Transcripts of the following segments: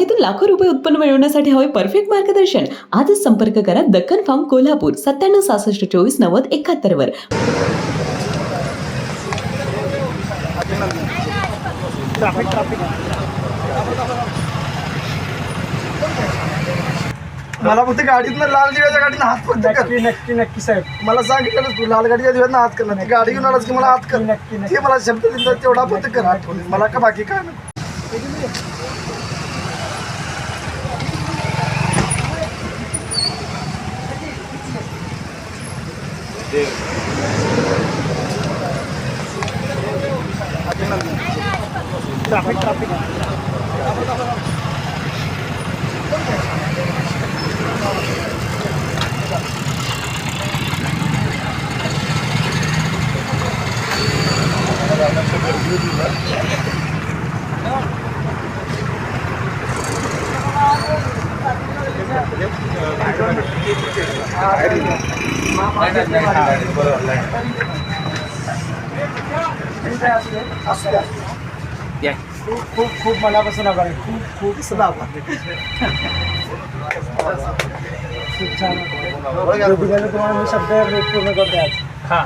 फळबागेतून लाखो रुपये उत्पन्न मिळवण्यासाठी हवे परफेक्ट मार्गदर्शन. आजच संपर्क करा दक्कन फार्म कोल्हापूर सत्त्याण्णव सहासष्ट चोवीस नव्वद एकाहत्तर वर. मला फक्त गाडीतनं लाल दिव्याच्या गाडीनं हात कर नक्की नक्की नक्की साहेब. मला सांगितलं तू लाल गाडीच्या दिव्यानं हात करणार ती गाडी घेऊन आलास की मला हात कर. नक्की, नक्की. मला शब्द दिला तेवढा फक्त कर आठवणी मला का बाकी काय नको ट्राफिक ट्राफिक असू द्या खूप खूप खूप मनापासून आभार आहे. खूप खूप असं दाबा. खूप छान दिलेलं तुम्हाला मी शब्द पूर्ण करते आज. हा.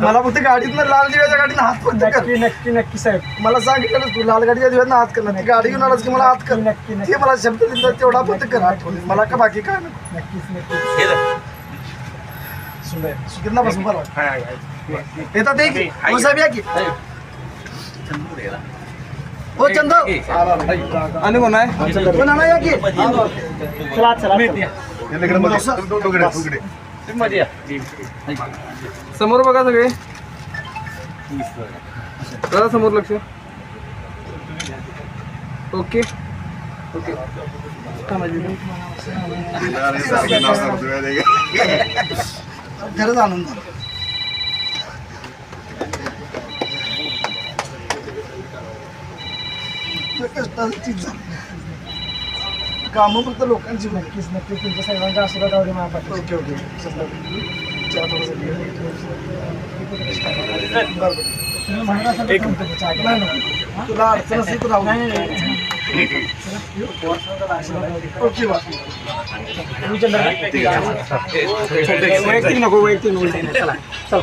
मला फक्त गाडीतनं लाल दिव्याच्या गाडीनं हात कर नक्की नक्की नक्की साहेब. मला सांगितलं तू लाल गाडीच्या दिव्यानं हात करणार ती गाडी घेऊन आलास की मला हात कर. नक्की, नक्की. ते मला शब्द दिला तेवढा फक्त कर. आठवणी मला का बाकी काय नको नक्कीच नक्कीच. सुंदर. सुकितना बसून बरं येतात एक साहेब या की. हो चंद। आणि कोण आहे? हो नाना या की? चला चला समोर बघा सगळे. करा समोर लक्ष. ओके. ओके. खरंच आनंद कष्टाचं. कामं फक्त लोकांची नक्कीच नक्कीच तुमच्या सर्वांच्या आशीर्वाद आवडी महापाठ ओके ओके. नको. तुला अडचण असेल तर राहू. ओके वैयक्तिक नको वैयक्तिक नको. चला चला.